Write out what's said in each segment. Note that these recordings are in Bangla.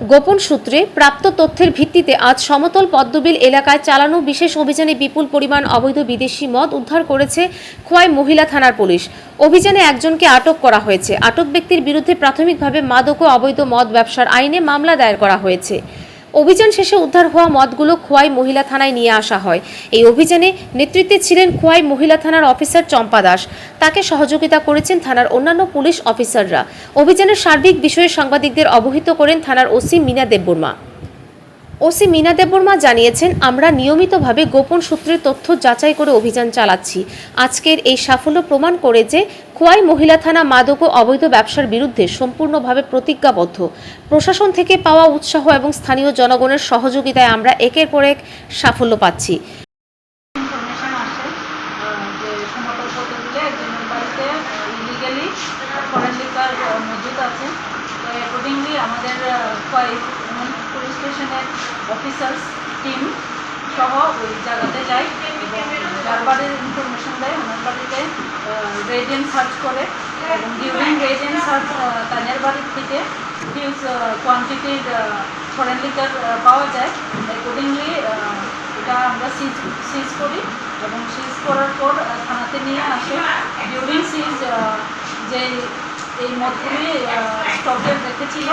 গোপন সূত্রে প্রাপ্ত তথ্যের ভিত্তিতে আজ সমতল পদ্মবিল এলাকায় চালানো বিশেষ অভিযানে বিপুল পরিমাণ অবৈধ বিদেশি মদ উদ্ধার করেছে খোয়াই মহিলা থানার পুলিশ। অভিযানে একজনকে আটক করা হয়েছে। আটক ব্যক্তির বিরুদ্ধে প্রাথমিকভাবে মাদক ও অবৈধ মদ ব্যবসার আইনে মামলা দায়ের করা হয়েছে। অভিযান শেষে উদ্ধার হওয়া মদগুলো খোয়াই মহিলা থানায় নিয়ে আসা হয়। এই অভিযানে নেতৃত্বে ছিলেন খোয়াই মহিলা থানার অফিসার চম্পা দাস। তাকে সহযোগিতা করেছেন থানার অন্যান্য পুলিশ অফিসাররা। অভিযানের সার্বিক বিষয়ে সাংবাদিকদের অবহিত করেন থানার ওসি মিনা দেববর্মা। ওসি মিনা দেববর্মা জানিয়েছেন, আমরা নিয়মিতভাবে গোপন সূত্রের তথ্য যাচাই করে অভিযান চালাচ্ছি। আজকের এই সাফল্য প্রমাণ করে যে খোয়াই মহিলা থানা মাদক ও অবৈধ ব্যবসার বিরুদ্ধে সম্পূর্ণভাবে প্রতিজ্ঞাবদ্ধ। প্রশাসন থেকে পাওয়া উৎসাহ এবং স্থানীয় জনগণের সহযোগিতায় আমরা একের পর এক সাফল্য পাচ্ছি। আমাদের স্টেশনের অফিসার্স টিম সহ ওই জায়গাতে যায় বাড়ির ইনফরমেশন দেয় ওনার বাড়িতে রেডিয়েন্ট সার্চ করে এবং ডিউরিং রেডিয়েন্ট সার্চ তাদের বাড়ির থেকে হিউজ কোয়ান্টিটির ফরেন লিকার পাওয়া যায়। অ্যাকর্ডিংলি এটা আমরা সিজ সিজ করি এবং সিজ করার পর থানাতে নিয়ে আসে। ডিউরিং সিজ যে এই মদগুলি স্টকে রেখেছিল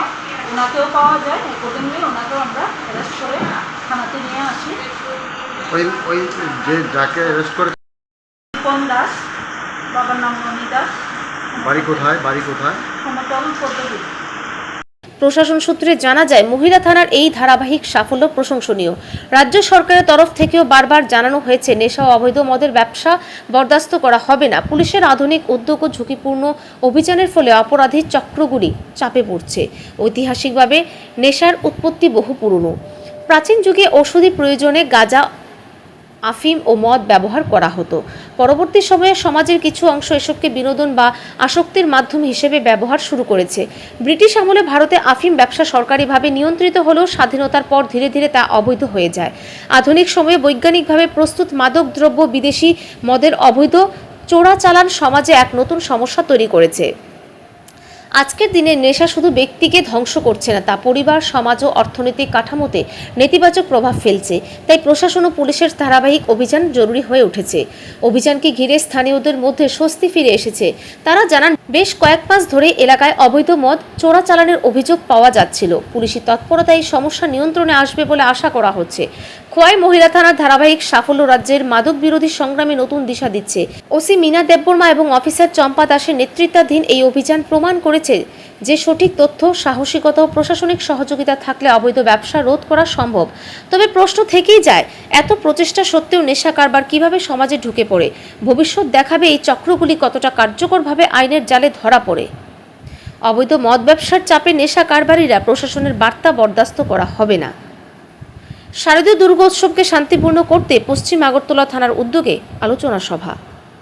ওনাকেও পাওয়া যায় অ্যাকর্ডিংলি ওনাকেও আমরা অ্যারেস্ট করে থানাতে নিয়ে আসি। ওই ওই যে যাকে অ্যারেস্ট করে দাস বাবার নাম মণি দাস। বাড়ি কোথায়? বাড়ি কোথায়? সমতল পদ্ধতি প্রশাসন সূত্রে জানা যায়, মহিলা থানার এই ধারাবাহিক সাফল্য প্রশংসনীয়। রাজ্য সরকারের তরফ থেকেও বারবার জানানো হয়েছে, নেশা ও অবৈধ মদের ব্যবসা বরদাস্ত করা হবে না। পুলিশের আধুনিক উদ্যোগ ও ঝুঁকিপূর্ণ অভিযানের ফলে অপরাধীর চক্রগুলি চাপে পড়ছে। ঐতিহাসিকভাবে নেশার উৎপত্তি বহু পুরনো। প্রাচীন যুগে ঔষধি প্রয়োজনে গাঁজা আফিম ও মদ ব্যবহার করা হতো। পরবর্তী সময়ে সমাজের কিছু অংশ এসবকে বিনোদন বা আসক্তির মাধ্যম হিসেবে ব্যবহার শুরু করেছে। ব্রিটিশ আমলে ভারতে আফিম ব্যবসা সরকারিভাবে নিয়ন্ত্রিত হলেও স্বাধীনতার পর ধীরে ধীরে তা অবৈধ হয়ে যায়। আধুনিক সময়ে বৈজ্ঞানিকভাবে প্রস্তুত মাদক দ্রব্য বিদেশি মদের অবৈধ চোরাচালান সমাজে এক নতুন সমস্যা তৈরি করেছে। আজকের দিনে নেশা শুধু ব্যক্তিকে ধ্বংস করছে না, তা পরিবার, সমাজ ও অর্থনৈতিক কাঠামোতে নেতিবাচক প্রভাব ফেলছে। তাই প্রশাসন ও পুলিশের ধারাবাহিক অভিযান জরুরি হয়ে উঠেছে। অভিযানকে ঘিরে স্থানীয়দের মধ্যে স্বস্তি ফিরে এসেছে। তারা জানান, বেশ কয়েক মাস ধরে এলাকায় অবৈধ মদ চোরাচালানের অভিযোগ পাওয়া যাচ্ছিল। পুলিশি তৎপরতা এই সমস্যা নিয়ন্ত্রণে আসবে বলে আশা করা হচ্ছে। খোয়াই মহিলা থানার ধারাবাহিক সাফল্য রাজ্যের মাদক বিরোধী সংগ্রামে নতুন দিশা দিচ্ছে। ওসি মিনা দেববর্মা এবং অফিসার চম্পা দাসের নেতৃত্বাধীন এই অভিযান প্রমাণ করেছে যে সঠিক তথ্য, সাহসিকতা ও প্রশাসনিক সহযোগিতা থাকলে অবৈধ ব্যবসা রোধ করা সম্ভব। তবে প্রশ্ন থেকেই যায়, এত প্রচেষ্টা সত্ত্বেও নেশা কারবার কীভাবে সমাজে ঢুকে পড়ে? ভবিষ্যৎ দেখাবে এই চক্রগুলি কতটা কার্যকরভাবে আইনের জালে ধরা পড়ে? অবৈধ মদ ব্যবসার চাপে নেশা কারবারিরা প্রশাসনের বার্তা বরদাস্ত করা হবে না। শারদীয় দুর্গোৎসবকে শান্তিপূর্ণ করতে পশ্চিম আগরতলা থানার উদ্যোগে আলোচনা সভা।